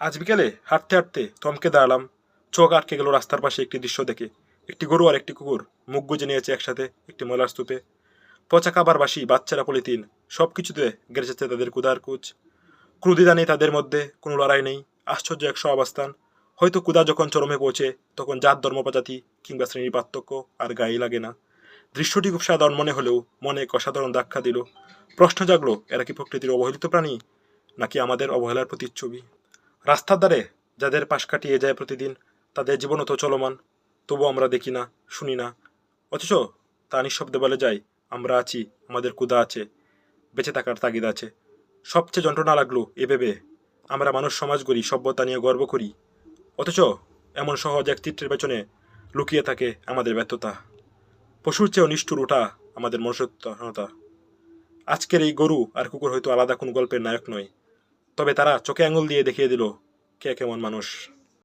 আজ বিকেলে হাঁটতে হাঁটতে থমকে দাঁড়ালাম। চোখ আটকে গেল রাস্তার পাশে একটি দৃশ্য দেখে। একটি গরু আর একটি কুকুর মুখ গুজে নিয়েছে একসাথে একটি ময়লার স্তূপে। পচা খাবার বাসি, বাচ্চারা পলিথিন সব কিছুতে গেড়ে যাচ্ছে তাদের কুদার কুচ। ক্রুদিদা নেই তাদের মধ্যে, কোনো লড়াই নেই। আশ্চর্য এক অবস্থান হয়তো কুদা যখন চরমে পৌঁছে, তখন জাত ধর্মপ্রজাতি কিংবা শ্রেণির পার্থক্য আর গায়ে লাগে না। দৃশ্যটি খুব সাধারণ মনে হলেও মনে এক অসাধারণ দাক্ষা দিল। প্রশ্ন জাগলো, এরা কি প্রকৃতির অবহেলিত প্রাণী, নাকি আমাদের অবহেলার প্রতিচ্ছবি? রাস্তার ধারে যাদের পাশ কাটিয়ে যায় প্রতিদিন, তাদের জীবনও তো চলমান, তবু আমরা দেখি না, শুনি না। অথচ তা নিঃশব্দে বলে যায়, আমরা আছি, আমাদের কুদা আছে, বেঁচে থাকার তাগিদ আছে। সবচেয়ে যন্ত্রণা লাগল এ ভেবে, আমরা মানুষ, সমাজ গড়ি সভ্যতা নিয়ে গর্ব করি। অথচ এমন সহজ এক চিত্রের পেছনে লুকিয়ে থাকে আমাদের ব্যর্থতা। পশুর চেয়েও নিষ্ঠুর ওঠা আমাদের মনুষ্যত্বহীনতা। আজকের এই গরু আর কুকুর হয়তো আলাদা কোনো গল্পের নায়ক নয়। তবে তারা চোখে আঙুল দিয়ে দেখিয়ে দিল কে কেমন মানুষ।